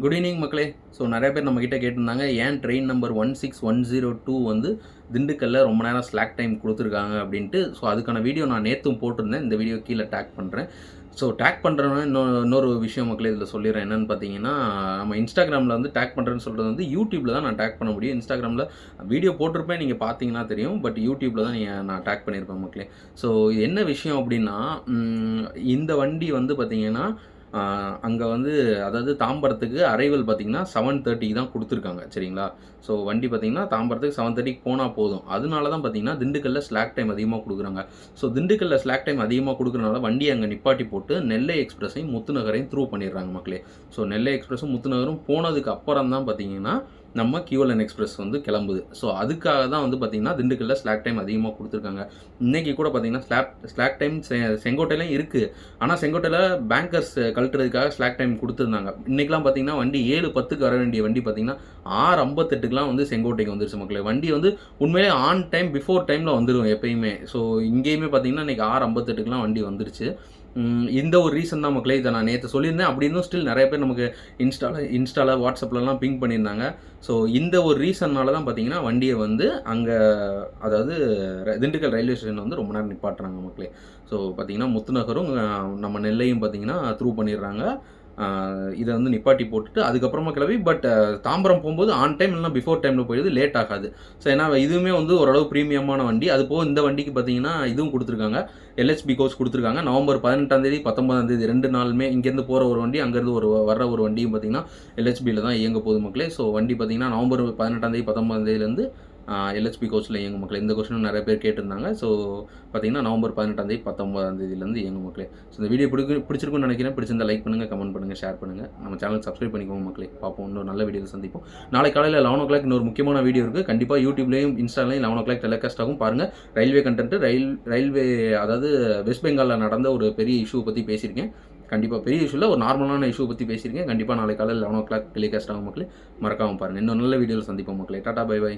Good evening மக்களே. So நிறைய பேர் நம்மக்கிட்ட கேட்டிருந்தாங்க ஏன் train number one six one zero two வந்து திண்டுக்கல்ல ரொம்ப நேரம் ஸ்லாக் டைம் கொடுத்துருக்காங்க அப்படின்ட்டு. ஸோ அதுக்கான வீடியோ நான் நேற்றும் போட்டிருந்தேன். இந்த வீடியோ கீழே டேக் பண்ணுறேன் ஸோ டேக் பண்ணுறவங்க இன்னொரு இன்னொரு விஷயம் மக்களே இதில் சொல்லிடுறேன். என்னென்னு பார்த்தீங்கன்னா நம்ம இன்ஸ்டாகிராமில் வந்து டேக் பண்ணுறேன்னு சொல்கிறது வந்து யூடியூப்பில் தான் நான் டேக் பண்ண முடியும். இன்ஸ்டாகிராமில் வீடியோ போட்டிருப்பேன் நீங்கள் பார்த்தீங்கன்னா தெரியும். பட் யூடியூப்பில் தான் நீங்கள் நான் டேக் பண்ணியிருப்பேன் மக்களே. ஸோ என்ன விஷயம் அப்படின்னா இந்த வண்டி வந்து பார்த்தீங்கன்னா அங்கே வந்து அதாவது தாம்பரத்துக்கு அரைவல் பார்த்தீங்கன்னா செவன் தேர்ட்டிக்கு தான் கொடுத்துருக்காங்க சரிங்களா? ஸோ வண்டி பார்த்தீங்கன்னா தாம்பரத்துக்கு செவன் தேர்ட்டிக்கு போனால் போதும். அதனால தான் பார்த்தீங்கன்னா திண்டுக்கல்ல ஸ்லாக் டைம் அதிகமாக கொடுக்குறாங்க. ஸோ திண்டுக்கல்ல ஸ்லாக் டைம் அதிகமாக கொடுக்குறனால வண்டி அங்கே நிப்பாட்டி போட்டு நெல்லை எக்ஸ்பிரஸையும் முத்துநகரையும் த்ரூ பண்ணிடுறாங்க மக்களே. ஸோ நெல்லை எக்ஸ்பிரஸும் முத்துநகரும் போனதுக்கு அப்புறம் தான் பார்த்தீங்கன்னா நம்ம கியூஎல்என் எக்ஸ்பிரஸ் வந்து கிளம்புது. ஸோ அதுக்காக தான் வந்து பார்த்திங்கன்னா திண்டுக்கல்லில் ஸ்லாக் டைம் அதிகமாக கொடுத்துருக்காங்க. இன்றைக்கி கூட பார்த்திங்கன்னா ஸ்லாக் ஸ்லாக் டைம் செ செங்கோட்டையிலையும் இருக்குது ஆனால் செங்கோட்டையில் பேங்கர்ஸ் கழட்டுறதுக்காக ஸ்லாக் டைம் கொடுத்துருந்தாங்க. இன்றைக்கெலாம் பார்த்தீங்கன்னா வண்டி ஏழு பத்துக்கு வர வேண்டிய வண்டி பார்த்தீங்கன்னா ஆறு ஐம்பத்தெட்டுக்கெலாம் வந்து செங்கோட்டைக்கு வந்துருச்சு மக்களே. வண்டி வந்து உண்மையிலே ஆன் டைம் பிஃபோர் டைமில் வந்துடும் எப்பயுமே. ஸோ இங்கேயுமே பார்த்தீங்கன்னா இன்றைக்கி ஆறு ஐம்பத்தெட்டுக்குலாம் வண்டி வந்துருச்சு. இந்த ஒரு ரீசன் தான் மக்களே இதை நான் நேற்று சொல்லியிருந்தேன். அப்படின்னு ஸ்டில் நிறைய பேர் நமக்கு இன்ஸ்டாவில் இன்ஸ்டாவில் வாட்ஸ்அப்லலாம் பிங்க் பண்ணியிருந்தாங்க. ஸோ இந்த ஒரு ரீசன்னால தான் பார்த்தீங்கன்னா வண்டியை வந்து அங்கே அதாவது திண்டுக்கல் ரயில்வே ஸ்டேஷன் வந்து ரொம்ப நேரம் நிப்பாட்டுறாங்க மக்களே. ஸோ பார்த்தீங்கன்னா முத்துநகரும் நம்ம நெல்லையும் பார்த்தீங்கன்னா த்ரூ பண்ணிடுறாங்க. இதை வந்து நிப்பாட்டி போட்டுட்டு அதுக்கப்புறமா கிளம்பி பட் தாம்பரம் போகும்போது ஆன் டைம் இல்லைனா பிஃபோர் டைமில் போயிடுது லேட் ஆகாது. ஸோ ஏன்னா இதுவுமே வந்து ஓரளவு ப்ரீமியமான வண்டி. அது போக இந்த வண்டிக்கு பார்த்தீங்கன்னா இதுவும் கொடுத்துருக்காங்க. எல்ஹெச்பி கோர்ஸ் கொடுத்துருக்காங்க. நவம்பர் பதினெட்டாம் தேதி பத்தொன்பதாம் தேதி ரெண்டு நாளுமே இங்கேருந்து போகிற ஒரு வண்டி அங்கேருந்து ஒரு வர்ற ஒரு வண்டியும் பார்த்தீங்கன்னா எல்ஹெச்பியில் தான் இயங்க போகுது மக்களே. ஸோ வண்டி பார்த்தீங்கன்னா நவம்பர் பதினெட்டாம் தேதி பத்தொன்பதாம் தேதியிலேருந்து எல்ஹெச்பி கோச்சில் இயங்கும் மக்கள். இந்த கொஸ்டினும் நிறைய பேர் கேட்டிருந்தாங்க. ஸோ பார்த்தீங்கன்னா நவம்பர் பதினெட்டாம் தேதி பத்தொன்பதாம் தேதியிலேருந்து இயங்கும் மக்களே. ஸோ இந்த வீடியோ பிடிக்கு பிடிச்சிருக்குன்னு நினைக்கிறேன். பிடிச்சிருந்தா லைக் பண்ணுங்கள் கமெண்ட் பண்ணுங்கள் ஷேர் பண்ணுங்கள் நம்ம சேனல் சப்ஸ்கிரைப் பண்ணிக்கோங்க மக்களே. பார்ப்போம். இன்னொரு நல்ல வீடியோவில் சந்திப்போம். நாளை காலையில் லெவன் ஓ கிளாக் இன்னொரு முக்கியமான வீடியோ இருக்குது கண்டிப்பாக யூடியூப்லேயும் இன்ஸ்டாலையும் லெவன் ஓ கிளாக் டெலிகாஸ்ட் ஆகும். பாருங்கள் ரயில்வே கண்டென்ட் ரயில் ரயில்வே அதாவது வெஸ்ட் பெங்காலில் நடந்த ஒரு பெரிய இஷ்யூ பற்றி பேசியிருக்கேன். கண்டிப்பாக பெரிய இஷ்யூவில் ஒரு நார்மலான இஷ்யூ பற்றி பேசியிருக்கேன். கண்டிப்பாக நாளை காலையில் லெவன் ஓ கிளாக் டெலிகாஸ்ட் ஆகும் மக்களே. மறக்காமல் பாருங்கள் இன்னும் நல்ல வீடியோவில் சந்திப்போம் மக்களே. Tata bye by